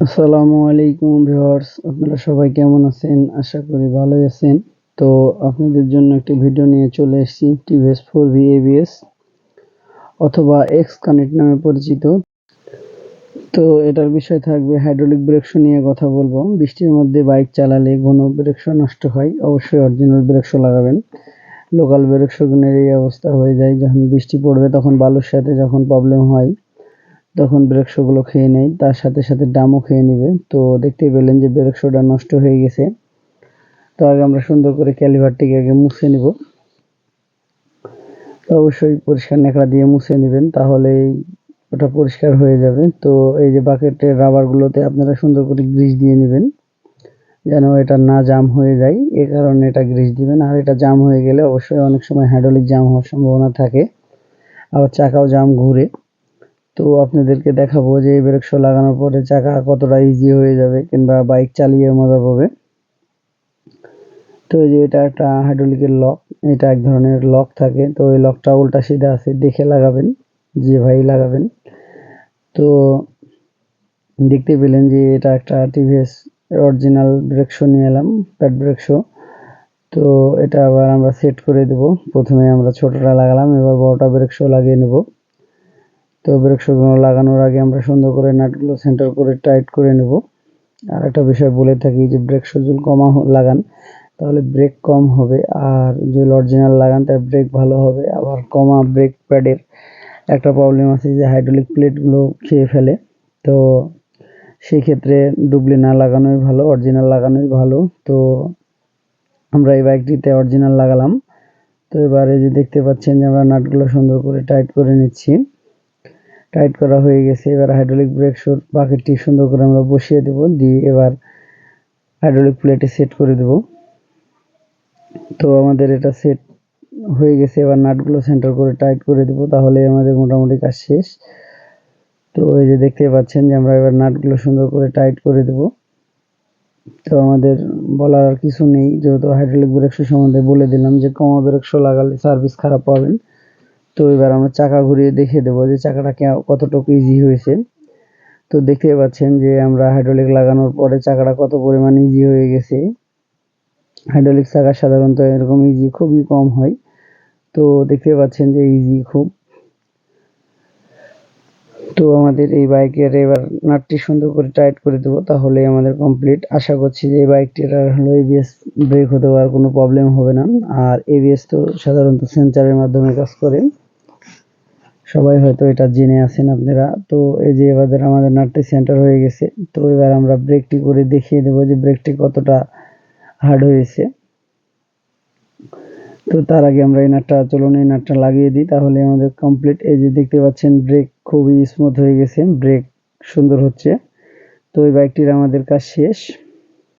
আসসালামু আলাইকুম ভিউয়ার্স, আপনারা সবাই কেমন আছেন? আশা করি ভালোই আছেন। তো আপনাদের জন্য একটি ভিডিও নিয়ে চলে এসেছি টিভিএস ফোর ভি এবিএস অথবা এক্স কানেক্ট নামে পরিচিত। তো এটার বিষয় থাকবে হাইড্রোলিক ব্রেকশো নিয়ে কথা বলব। বৃষ্টির মধ্যে বাইক চালালে ঘন ব্রেক শো নষ্ট হয়, অবশ্যই অরিজিনাল ব্রেক শো লাগাবেন। লোকাল ব্রেক শোগুনের এই অবস্থা হয়ে যায়, যখন বৃষ্টি পড়বে তখন বালুর সাথে যখন প্রবলেম হয় তখন ব্রেক শোগুলো খেয়ে নেয়, তার সাথে সাথে ডামও খেয়ে নেবে। তো দেখতেই পেলেন যে ব্রেক নষ্ট হয়ে গেছে। তো আগে আমরা সুন্দর করে ক্যালিভারটিকে আগে মুছে নিব। তো অবশ্যই পরিষ্কার ন্যাকড়া দিয়ে মুছে নেবেন তাহলেই ওটা পরিষ্কার হয়ে যাবে। তো এই যে বাকেটের রাবারগুলোতে আপনারা সুন্দর করে গ্রিস দিয়ে নেবেন, যেন এটা না জাম হয়ে যায়। এ কারণে এটা গ্রিস দিবেন, আর এটা জাম হয়ে গেলে অবশ্যই অনেক সময় হ্যাডলিক জাম হওয়ার সম্ভাবনা থাকে। আবার চাকাও জাম ঘুরে। তো আপনাদেরকে দেখাবো যে এই ব্রেক শো লাগানোর পরে চাকা কতটা ইজি হয়ে যাবে কিংবা বাইক চালিয়ে মজা পাবে। তো এই যে এটা একটা হাইড্রোলিকের লক এটা এক ধরনের লক থাকে। তো এই লকটা উল্টা সিধা আছে, দেখে লাগাবেন, যে ভাই লাগাবেন। তো দেখতে পেলেন যে এটা একটা টিভিএস অরিজিনাল ব্রেক শো নিয়ে এলাম প্যাড ব্রেক শো তো এটা আবার আমরা সেট করে দেব। প্রথমে আমরা ছোটটা লাগালাম, এবার বড়টা ব্রেক শো লাগিয়ে নেব। তো ব্রেক শুগুলো লাগানোর আগে আমরা সুন্দর করে নাটগুলো সেন্টার করে টাইট করে নেব। আর একটা বিষয় বলে থাকি যে ব্রেক সুজুল কমা লাগান, তাহলে ব্রেক কম হবে। আর যদি অরিজিনাল লাগান, তাহলে ব্রেক ভালো হবে। আবার কমা ব্রেক প্যাডের একটা প্রবলেম আছে যে হাইড্রোলিক প্লেটগুলো খেয়ে ফেলে। তো সেই ক্ষেত্রে ডুবলি না লাগানোই ভালো অরিজিনাল লাগানোই ভালো। তো আমরা এই বাইকটিতে অরিজিনাল লাগালাম। তো এবারে যে দেখতে পাচ্ছেন যে আমরা নাটগুলো সুন্দর করে টাইট করে নিচ্ছি। টাইট করা হয়ে গেছে। এবার হাইড্রোলিক ব্রেক শুর বাকেটটি সুন্দর করে আমরা বসিয়ে দেব। দিয়ে এবার হাইড্রোলিক প্লেটে সেট করে দেব। তো আমাদের এটা সেট হয়ে গেছে। এবার নাটগুলো সেন্টার করে টাইট করে দেব। তাহলে আমাদের মোটামুটি কাজ শেষ। তো এই যে দেখতে পাচ্ছেন যে আমরা এবার নাটগুলো সুন্দর করে টাইট করে দেব। তো আমাদের বলার কিছু নেই। যেহেতু হাইড্রোলিক ব্রেক সম্বন্ধে বলে দিলাম যে কমা ব্রেক লাগালে সার্ভিস খারাপ পাবেন। তো এবার আমরা চাকা ঘুরিয়ে দেখিয়ে দেবো যে চাকাটা কতটুকু ইজি হয়েছে। তো দেখতে পাচ্ছেন যে আমরা হাইড্রোলিক লাগানোর পরে চাকাটা কত পরিমাণ ইজি হয়ে গেছে। হাইড্রোলিক চাকা সাধারণত এরকম ইজি খুবই কম হয়। তো দেখতে পাচ্ছেন যে ইজি খুব। তো আমাদের এই বাইকের এবার নাটটি সুন্দর করে টাইট করে দেবো তাহলে আমাদের কমপ্লিট আশা করছি যে এই বাইকটির আর হলো এবিএস ব্রেক হতে আর কোনো প্রবলেম হবে না। আর এবিএস তো সাধারণত সেন্সারের মাধ্যমে কাজ করে। সবাই হয়তো এটা জেনে আছেন আপনারা। তো এই যে এবার আমাদের নাটটি সেন্টার হয়ে গেছে, তো এবার আমরা ব্রেকটি করে দেখিয়ে দেবো যে ব্রেকটি কতটা হার্ড হয়েছে। তো তার আগে আমরা এই নাটটা চলুন এই নাটটা লাগিয়ে দিই। তাহলে আমাদের কমপ্লিট এই যে দেখতে পাচ্ছেন ব্রেক খুবই স্মুথ হয়ে গেছে ব্রেক সুন্দর হচ্ছে। তো এই বাইকটির আমাদের কাজ শেষ।